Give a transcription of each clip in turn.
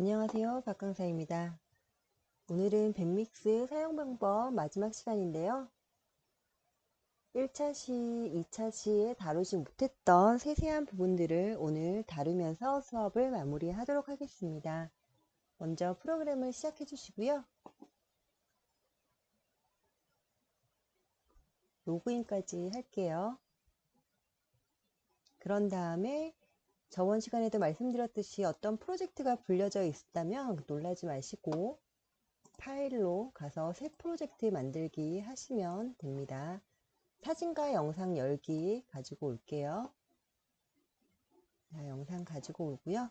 안녕하세요. 박강사입니다. 오늘은 밴믹스 사용 방법 마지막 시간인데요. 1차 시, 2차 시에 다루지 못했던 세세한 부분들을 오늘 다루면서 수업을 마무리하도록 하겠습니다. 먼저 프로그램을 시작해 주시고요. 로그인까지 할게요. 그런 다음에 저번 시간에도 말씀드렸듯이 어떤 프로젝트가 불려져 있다면 놀라지 마시고 파일로 가서 새 프로젝트 만들기 하시면 됩니다. 사진과 영상 열기 가지고 올게요. 자, 영상 가지고 오고요.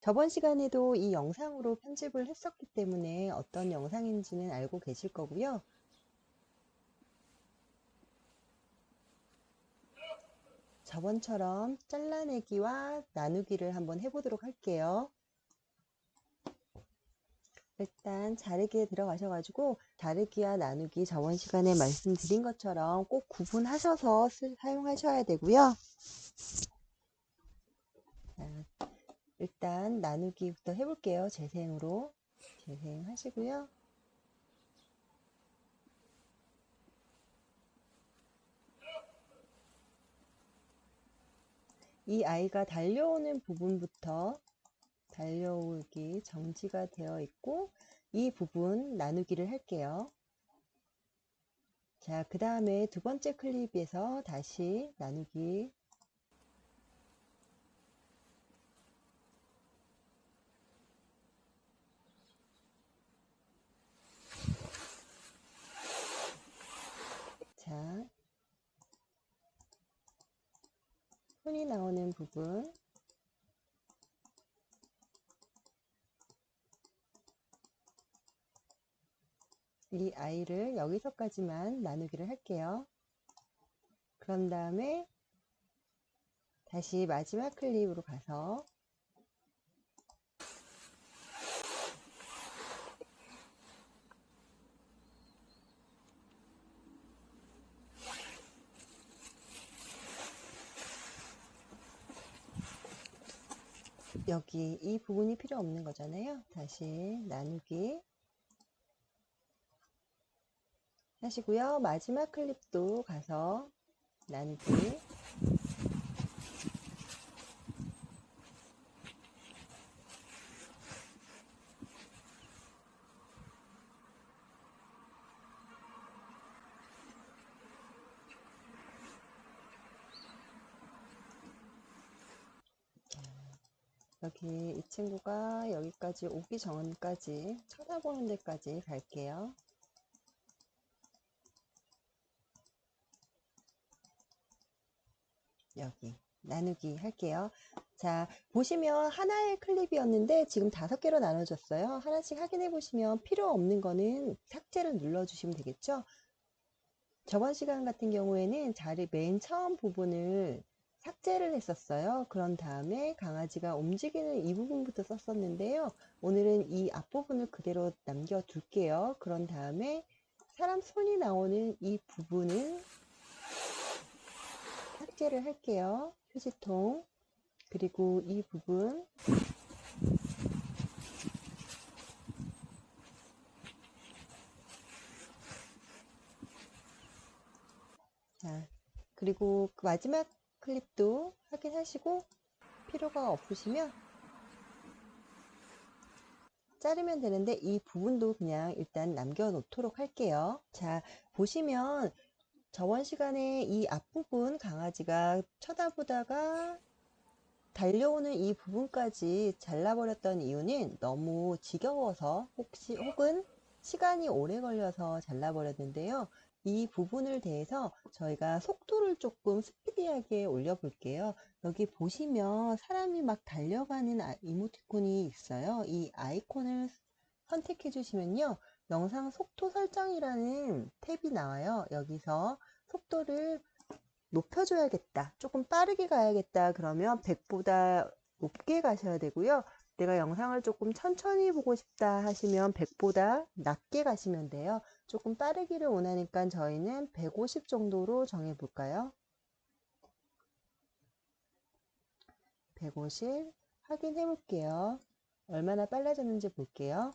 저번 시간에도 이 영상으로 편집을 했었기 때문에 어떤 영상인지는 알고 계실 거고요. 저번처럼 잘라내기와 나누기를 한번 해보도록 할게요. 일단 자르기에 들어가셔가지고 자르기와 나누기 저번 시간에 말씀드린 것처럼 꼭 구분하셔서 쓰, 사용하셔야 되고요. 자, 일단 나누기부터 해볼게요. 재생으로 재생하시고요. 이 아이가 달려오는 부분부터 달려오기 정지가 되어 있고 이 부분 나누기를 할게요. 자, 그 다음에 두 번째 클립에서 다시 나누기 자, 손이 나오는 부분 이 아이를 여기서까지만 나누기를 할게요. 그런 다음에 다시 마지막 클립으로 가서 여기 이 부분이 필요 없는 거잖아요. 다시 나누기 하시고요. 마지막 클립도 가서 나누기 여기 이 친구가 여기까지 오기 전까지 쳐다보는 데까지 갈게요. 여기 나누기 할게요. 자, 보시면 하나의 클립이었는데 지금 다섯 개로 나눠졌어요. 하나씩 확인해 보시면 필요 없는 거는 삭제를 눌러 주시면 되겠죠. 저번 시간 같은 경우에는 자리 맨 처음 부분을 삭제를 했었어요. 그런 다음에 강아지가 움직이는 이 부분부터 썼었는데요. 오늘은 이 앞부분을 그대로 남겨 둘게요. 그런 다음에 사람 손이 나오는 이 부분은 삭제를 할게요. 휴지통. 그리고 이 부분. 자, 그리고 그 마지막 클립도 확인하시고 필요가 없으시면 자르면 되는데 이 부분도 그냥 일단 남겨 놓도록 할게요. 자, 보시면 저번 시간에 이 앞부분 강아지가 쳐다보다가 달려오는 이 부분까지 잘라버렸던 이유는 너무 지겨워서 혹시 혹은 시간이 오래 걸려서 잘라버렸는데요. 이 부분을 대해서 저희가 속도를 조금 스피디하게 올려 볼게요. 여기 보시면 사람이 막 달려가는 아- 이모티콘이 있어요. 이 아이콘을 선택해 주시면요. 영상 속도 설정이라는 탭이 나와요. 여기서 속도를 높여줘야겠다. 조금 빠르게 가야겠다. 그러면 100보다 높게 가셔야 되고요. 내가 영상을 조금 천천히 보고 싶다 하시면 100보다 낮게 가시면 돼요. 조금 빠르기를 원하니까 저희는 150 정도로 정해 볼까요? 150 확인해 볼게요. 얼마나 빨라졌는지 볼게요.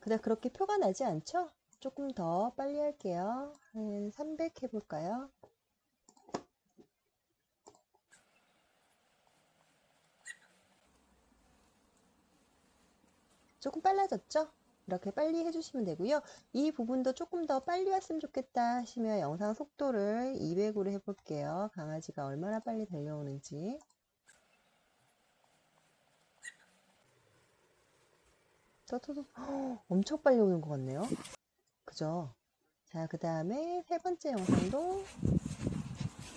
그다 그렇게 표가 나지 않죠? 조금 더 빨리 할게요. 한 300 해볼까요? 조금 빨라졌죠? 이렇게 빨리 해주시면 되고요. 이 부분도 조금 더 빨리 왔으면 좋겠다 하시면 영상 속도를 200으로 해볼게요. 강아지가 얼마나 빨리 달려오는지. 또또또 엄청 빨리 오는 것 같네요. 그죠? 자, 그 다음에 세 번째 영상도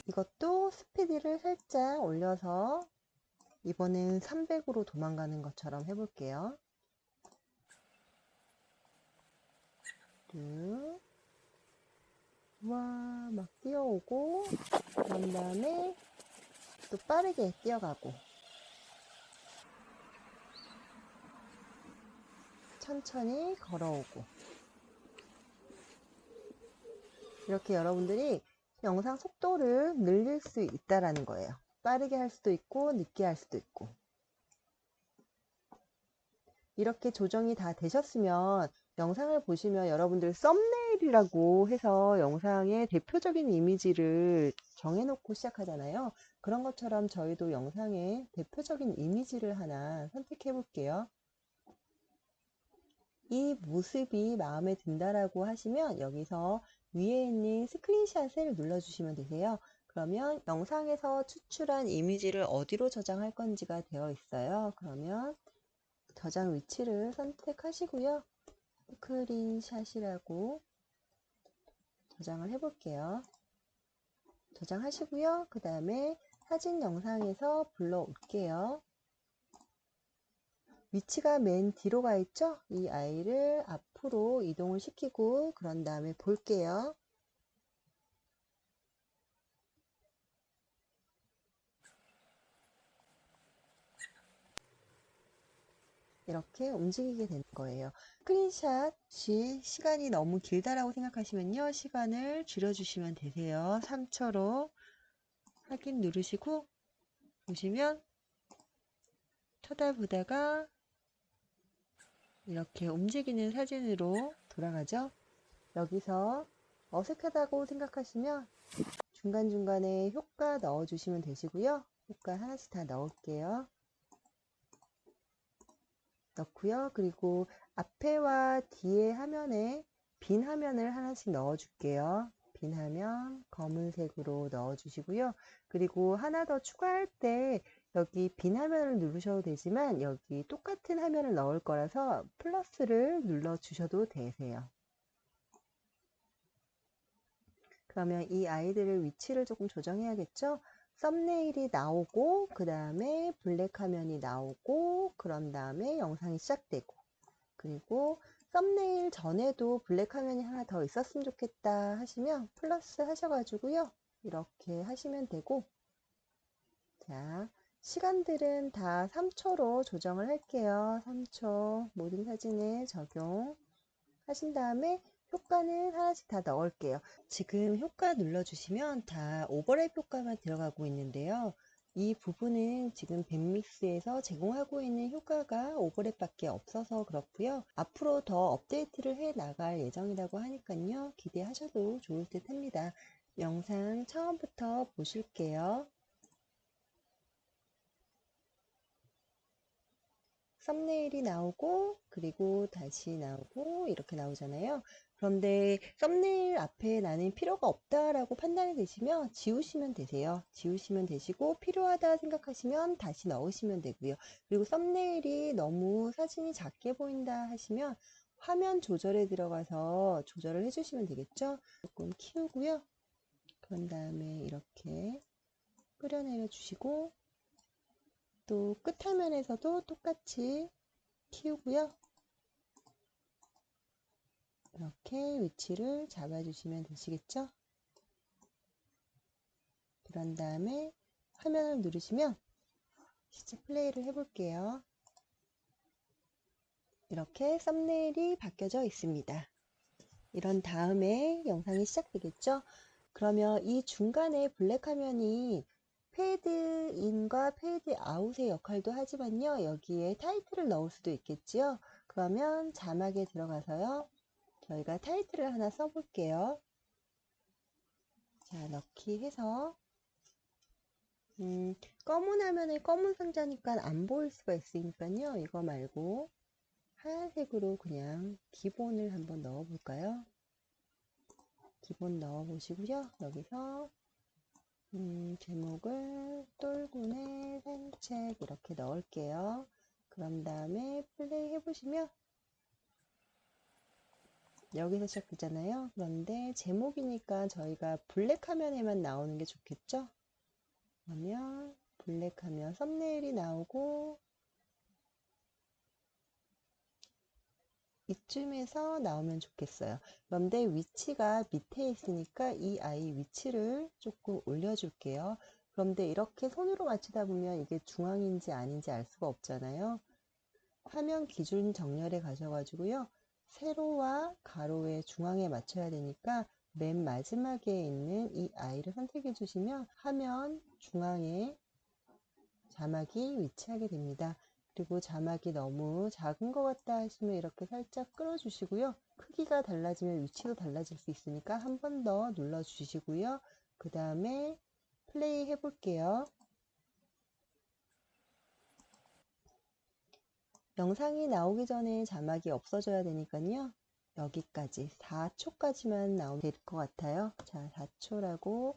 이것도 스피드를 살짝 올려서 이번엔 300으로 도망가는 것처럼 해볼게요. 쭉. 와, 막 뛰어오고, 그런 다음에 또 빠르게 뛰어가고, 천천히 걸어오고. 이렇게 여러분들이 영상 속도를 늘릴 수 있다라는 거예요. 빠르게 할 수도 있고, 늦게 할 수도 있고. 이렇게 조정이 다 되셨으면 영상을 보시면 여러분들 썸네일이라고 해서 영상의 대표적인 이미지를 정해놓고 시작하잖아요. 그런 것처럼 저희도 영상의 대표적인 이미지를 하나 선택해 볼게요. 이 모습이 마음에 든다라고 하시면 여기서 위에 있는 스크린샷을 눌러주시면 되세요. 그러면 영상에서 추출한 이미지를 어디로 저장할 건지가 되어 있어요. 그러면 저장 위치를 선택하시고요. 스크린샷이라고 저장을 해볼게요. 저장하시고요. 그 다음에 사진 영상에서 불러올게요. 위치가 맨 뒤로 가 있죠? 이 아이를 앞으로 이동을 시키고 그런 다음에 볼게요. 이렇게 움직이게 되는 거예요. 스크린샷이 시간이 너무 길다라고 생각하시면요. 시간을 줄여주시면 되세요. 3초로 확인 누르시고 보시면 쳐다보다가 이렇게 움직이는 사진으로 돌아가죠. 여기서 어색하다고 생각하시면 중간중간에 효과 넣어주시면 되시고요. 효과 하나씩 다 넣을게요. 넣고요. 그리고 앞에와 뒤에 화면에 빈 화면을 하나씩 넣어줄게요. 빈 화면 검은색으로 넣어주시고요. 그리고 하나 더 추가할 때 여기 빈 화면을 누르셔도 되지만 여기 똑같은 화면을 넣을 거라서 플러스를 눌러 주셔도 되세요. 그러면 이 아이들의 위치를 조금 조정해야겠죠? 썸네일이 나오고 그 다음에 블랙 화면이 나오고 그런 다음에 영상이 시작되고. 그리고 썸네일 전에도 블랙 화면이 하나 더 있었으면 좋겠다 하시면 플러스 하셔가지고요. 이렇게 하시면 되고. 자 시간들은 다 3초로 조정을 할게요. 3초 모든 사진에 적용 하신 다음에 효과는 하나씩 다 넣을게요. 지금 효과 눌러주시면 다 오버랩 효과만 들어가고 있는데요. 이 부분은 지금 밴믹스에서 제공하고 있는 효과가 오버랩밖에 없어서 그렇고요. 앞으로 더 업데이트를 해 나갈 예정이라고 하니까요. 기대하셔도 좋을 듯 합니다. 영상 처음부터 보실게요. 썸네일이 나오고 그리고 다시 나오고 이렇게 나오잖아요. 그런데 썸네일 앞에 나는 필요가 없다라고 판단이 되시면 지우시면 되세요. 지우시면 되시고 필요하다 생각하시면 다시 넣으시면 되고요. 그리고 썸네일이 너무 사진이 작게 보인다 하시면 화면 조절에 들어가서 조절을 해주시면 되겠죠. 조금 키우고요. 그런 다음에 이렇게 끌어내려 주시고 또 끝화면에서도 똑같이 키우고요. 이렇게 위치를 잡아주시면 되시겠죠? 그런 다음에 화면을 누르시면 시작 플레이를 해볼게요. 이렇게 썸네일이 바뀌어져 있습니다. 이런 다음에 영상이 시작되겠죠? 그러면 이 중간에 블랙 화면이 페이드 인과 페이드 아웃의 역할도 하지만요. 여기에 타이틀을 넣을 수도 있겠지요. 그러면 자막에 들어가서요. 저희가 타이틀을 하나 써볼게요. 자, 넣기 해서 음, 검은 화면에 검은 상자니까 안 보일 수가 있으니까요. 이거 말고 하얀색으로 그냥 기본을 한번 넣어 볼까요? 기본 넣어 보시고요. 여기서 음, 제목을 똘군의 산책 이렇게 넣을게요. 그런 다음에 플레이 해보시면 여기서 시작되잖아요. 그런데 제목이니까 저희가 블랙 화면에만 나오는 게 좋겠죠? 그러면 블랙 화면 썸네일이 나오고 이쯤에서 나오면 좋겠어요. 그런데 위치가 밑에 있으니까 이 아이 위치를 조금 올려줄게요. 그런데 이렇게 손으로 맞추다 보면 이게 중앙인지 아닌지 알 수가 없잖아요. 화면 기준 정렬에 가셔가지고요. 세로와 가로의 중앙에 맞춰야 되니까 맨 마지막에 있는 이 아이를 선택해 주시면 화면 중앙에 자막이 위치하게 됩니다. 그리고 자막이 너무 작은 것 같다 하시면 이렇게 살짝 끌어 주시고요. 크기가 달라지면 위치도 달라질 수 있으니까 한 번 더 눌러 주시고요. 그 다음에 플레이 해 볼게요. 영상이 나오기 전에 자막이 없어져야 되니까요. 여기까지 4초까지만 나오면 될 것 같아요. 자, 4초라고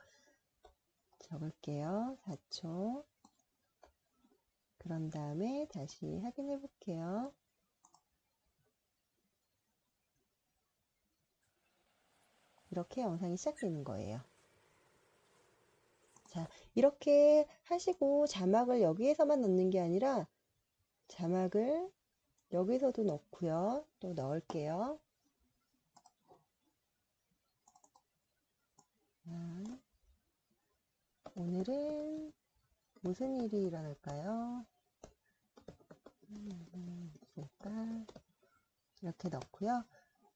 적을게요. 4초. 그런 다음에 다시 확인해 볼게요. 이렇게 영상이 시작되는 거예요. 자, 이렇게 하시고 자막을 여기에서만 넣는 게 아니라 자막을 여기서도 넣고요. 또 넣을게요. 자, 오늘은 무슨 일이 일어날까요? 음, 볼까? 이렇게 넣고요.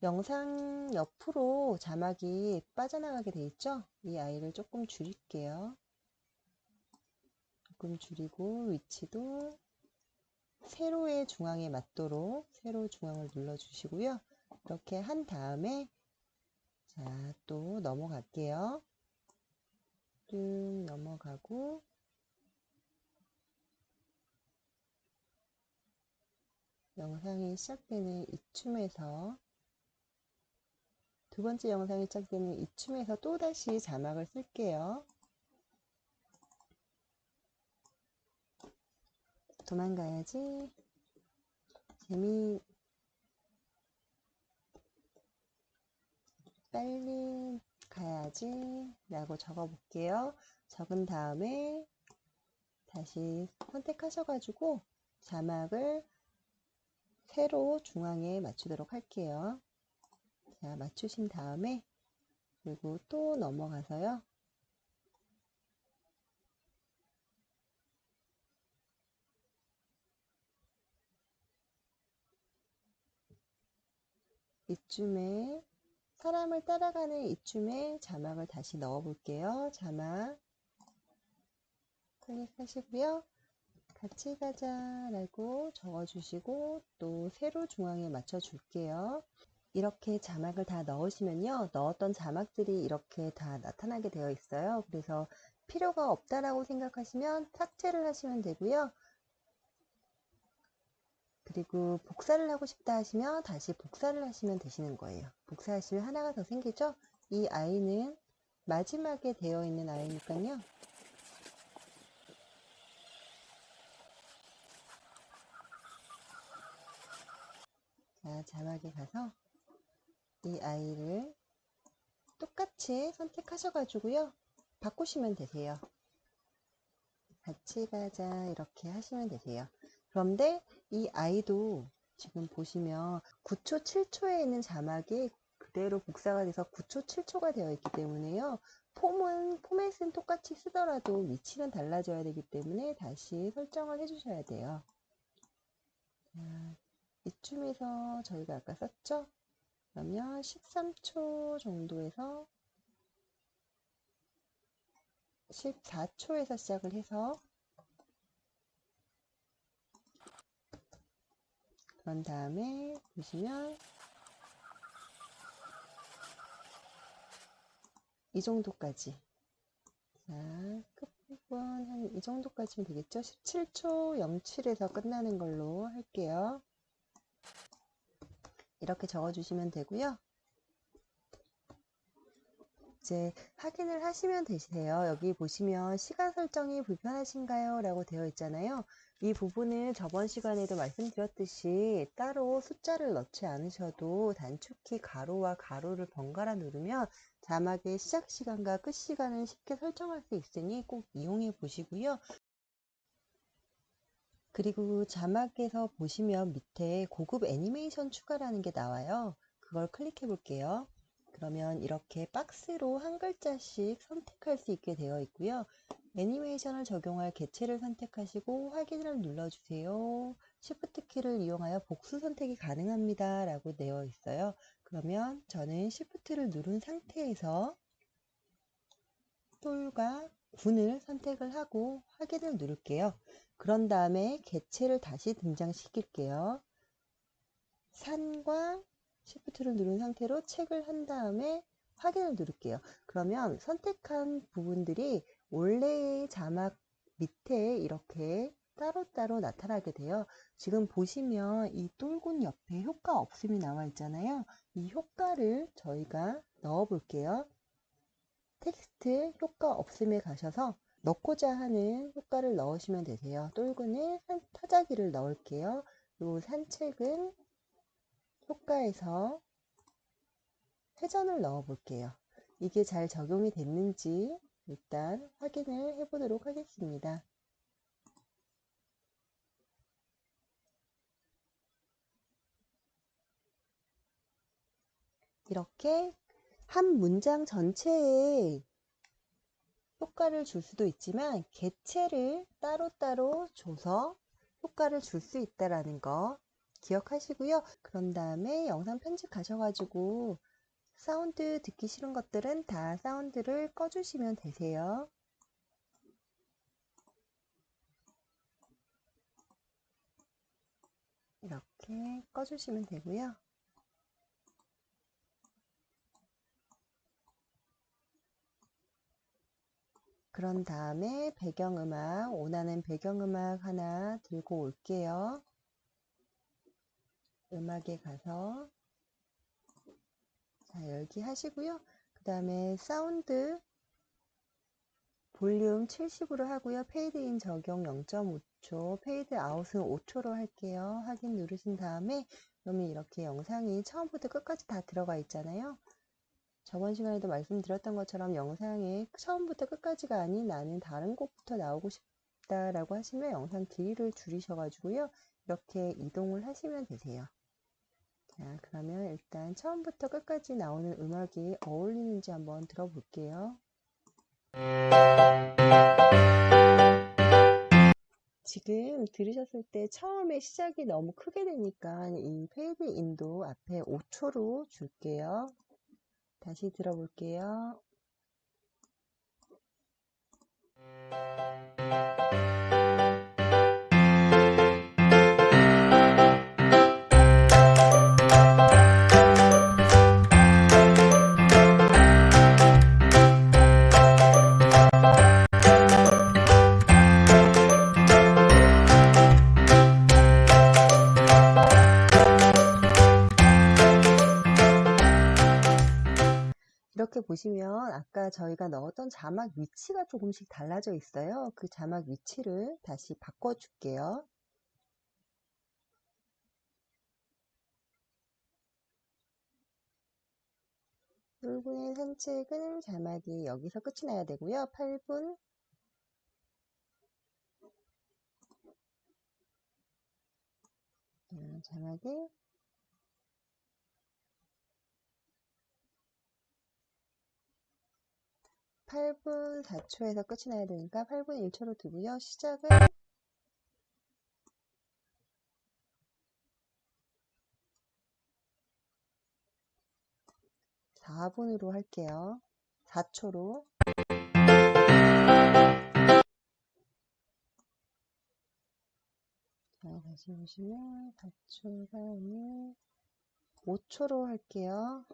영상 옆으로 자막이 빠져나가게 돼 있죠? 이 아이를 조금 줄일게요. 조금 줄이고 위치도 세로의 중앙에 맞도록 세로 중앙을 눌러 주시고요. 이렇게 한 다음에 자, 또 넘어갈게요. 쭉 넘어가고 영상이 시작되는 이쯤에서 두 번째 영상이 시작되는 이쯤에서 또다시 자막을 쓸게요. 도망가야지. 재미, 빨리 가야지. 라고 적어 볼게요. 적은 다음에 다시 선택하셔가지고 자막을 세로 중앙에 맞추도록 할게요. 자, 맞추신 다음에 그리고 또 넘어가서요. 이쯤에 사람을 따라가는 이쯤에 자막을 다시 넣어 볼게요. 자막 클릭하시고요. 같이 가자 라고 적어주시고 또 세로 중앙에 맞춰 줄게요. 이렇게 자막을 다 넣으시면요. 넣었던 자막들이 이렇게 다 나타나게 되어 있어요. 그래서 필요가 없다라고 생각하시면 삭제를 하시면 되고요. 그리고 복사를 하고 싶다 하시면 다시 복사를 하시면 되시는 거예요. 복사하시면 하나가 더 생기죠? 이 아이는 마지막에 되어 있는 아이니까요. 자, 자막에 가서 이 아이를 똑같이 선택하셔가지고요. 바꾸시면 되세요. 같이 가자 이렇게 하시면 되세요. 그런데 이 아이도 지금 보시면 9초, 7초에 있는 자막이 그대로 복사가 돼서 9초, 7초가 되어 있기 때문에요. 폼은, 포맷은 똑같이 쓰더라도 위치는 달라져야 되기 때문에 다시 설정을 해주셔야 돼요. 자, 이쯤에서 저희가 아까 썼죠? 그러면 13초 정도에서 14초에서 시작을 해서 그런 다음에 보시면 이 정도까지 자 끝부분 한 이 정도까지면 되겠죠 17초 07에서 끝나는 걸로 할게요 이렇게 적어 주시면 되고요 이제 확인을 하시면 되세요. 여기 보시면 시간 설정이 불편하신가요? 라고 되어 있잖아요. 이 부분은 저번 시간에도 말씀드렸듯이 따로 숫자를 넣지 않으셔도 단축키 가로와 가로를 번갈아 누르면 자막의 시작 시간과 끝 시간을 쉽게 설정할 수 있으니 꼭 이용해 보시고요. 그리고 자막에서 보시면 밑에 고급 애니메이션 추가라는 게 나와요. 그걸 클릭해 볼게요. 그러면 이렇게 박스로 한 글자씩 선택할 수 있게 되어 있고요. 애니메이션을 적용할 개체를 선택하시고 확인을 눌러주세요. Shift 키를 이용하여 복수 선택이 가능합니다. 라고 되어 있어요. 그러면 저는 Shift를 누른 상태에서 똘과 군을 선택을 하고 확인을 누를게요. 그런 다음에 개체를 다시 등장시킬게요. 산과 Shift를 누른 상태로 책을 한 다음에 확인을 누를게요. 그러면 선택한 부분들이 원래의 자막 밑에 이렇게 따로따로 나타나게 돼요. 지금 보시면 이 똘군 옆에 효과 없음이 나와 있잖아요. 이 효과를 저희가 넣어 볼게요. 텍스트 효과 없음에 가셔서 넣고자 하는 효과를 넣으시면 되세요. 똘군에 타자기를 넣을게요. 그리고 산책은 효과에서 회전을 넣어 볼게요. 이게 잘 적용이 됐는지 일단 확인을 해 보도록 하겠습니다. 이렇게 한 문장 전체에 효과를 줄 수도 있지만 개체를 따로따로 줘서 효과를 줄 수 있다라는 거 기억하시고요. 그런 다음에 영상 편집 가셔가지고 사운드 듣기 싫은 것들은 다 사운드를 꺼주시면 되세요. 이렇게 꺼주시면 되고요. 그런 다음에 배경음악, 원하는 배경음악 하나 들고 올게요. 음악에 가서 자 열기 하시고요. 그 다음에 사운드 볼륨 70으로 하고요. 페이드 인 적용 0.5초, 페이드 아웃은 5초로 할게요. 확인 누르신 다음에 그러면 이렇게 영상이 처음부터 끝까지 다 들어가 있잖아요. 저번 시간에도 말씀드렸던 것처럼 영상이 처음부터 끝까지가 아닌 나는 다른 곡부터 나오고 싶다라고 하시면 영상 길이를 줄이셔가지고요. 이렇게 이동을 하시면 되세요. 자, 그러면 일단 처음부터 끝까지 나오는 음악이 어울리는지 한번 들어볼게요. 지금 들으셨을 때 처음에 시작이 너무 크게 되니까 이 페이드 인도 앞에 5초로 줄게요. 다시 들어볼게요. 이렇게 보시면 아까 저희가 넣었던 자막 위치가 조금씩 달라져 있어요. 그 자막 위치를 다시 바꿔줄게요. 붉은의 산책은 자막이 여기서 끝이 나야 되고요. 8분 자막이 8분 4초에서 끝이 나야 되니까 8분 1초로 두고요. 시작은 (4분으로) 할게요. (4초로) 자 다시 보시면 4초가 아닌 5초로 할게요.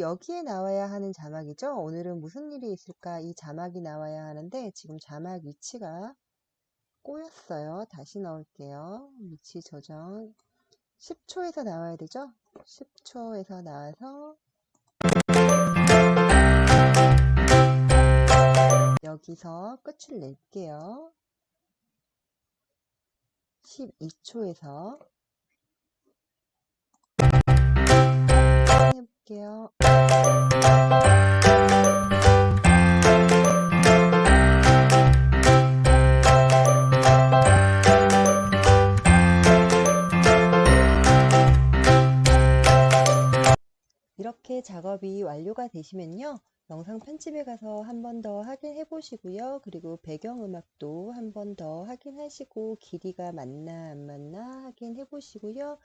여기에 나와야 하는 자막이죠. 오늘은 무슨 일이 있을까? 이 자막이 나와야 하는데 지금 자막 위치가 꼬였어요. 다시 넣을게요. 위치 조정 10초에서 나와야 되죠? 10초에서 나와서 여기서 끝을 낼게요. 12초에서 해 볼게요. 이렇게 작업이 완료가 되시면요. 영상 편집에 가서 한 번 더 확인해 보시고요. 그리고 배경음악도 한 번 더 확인하시고 길이가 맞나 안 맞나 확인해 보시고요.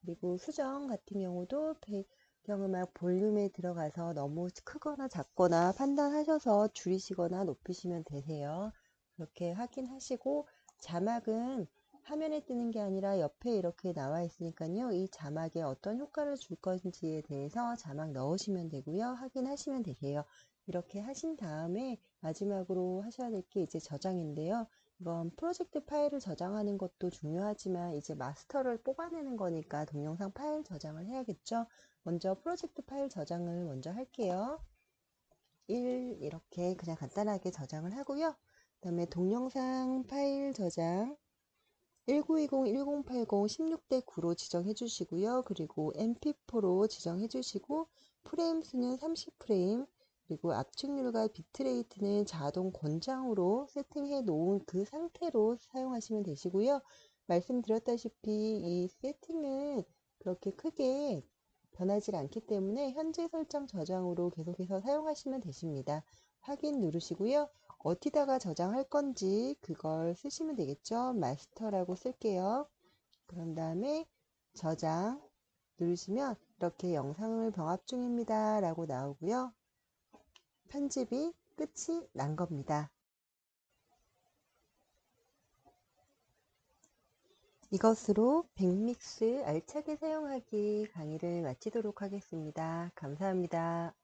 그리고 수정 같은 경우도 배 경음악 볼륨에 들어가서 너무 크거나 작거나 판단하셔서 줄이시거나 높이시면 되세요. 그렇게 확인하시고 자막은 화면에 뜨는 게 아니라 옆에 이렇게 나와 있으니까요. 이 자막에 어떤 효과를 줄 건지에 대해서 자막 넣으시면 되고요. 확인하시면 되세요. 이렇게 하신 다음에 마지막으로 하셔야 될 게 이제 저장인데요. 이건 프로젝트 파일을 저장하는 것도 중요하지만 이제 마스터를 뽑아내는 거니까 동영상 파일 저장을 해야겠죠. 먼저 프로젝트 파일 저장을 먼저 할게요. 1 이렇게 그냥 간단하게 저장을 하고요. 그 다음에 동영상 파일 저장 1920, 1080, 16대 9로 지정해 주시고요. 그리고 MP4로 지정해 주시고 프레임 수는 30프레임 그리고 압축률과 비트레이트는 자동 권장으로 세팅해 놓은 그 상태로 사용하시면 되시고요. 말씀드렸다시피 이 세팅은 그렇게 크게 변하지 않기 때문에 현재 설정 저장으로 계속해서 사용하시면 되십니다. 확인 누르시고요. 어디다가 저장할 건지 그걸 쓰시면 되겠죠. 마스터라고 쓸게요. 그런 다음에 저장 누르시면 이렇게 영상을 병합 중입니다. 라고 나오고요. 편집이 끝이 난 겁니다. 이것으로 백믹스 알차게 사용하기 강의를 마치도록 하겠습니다. 감사합니다.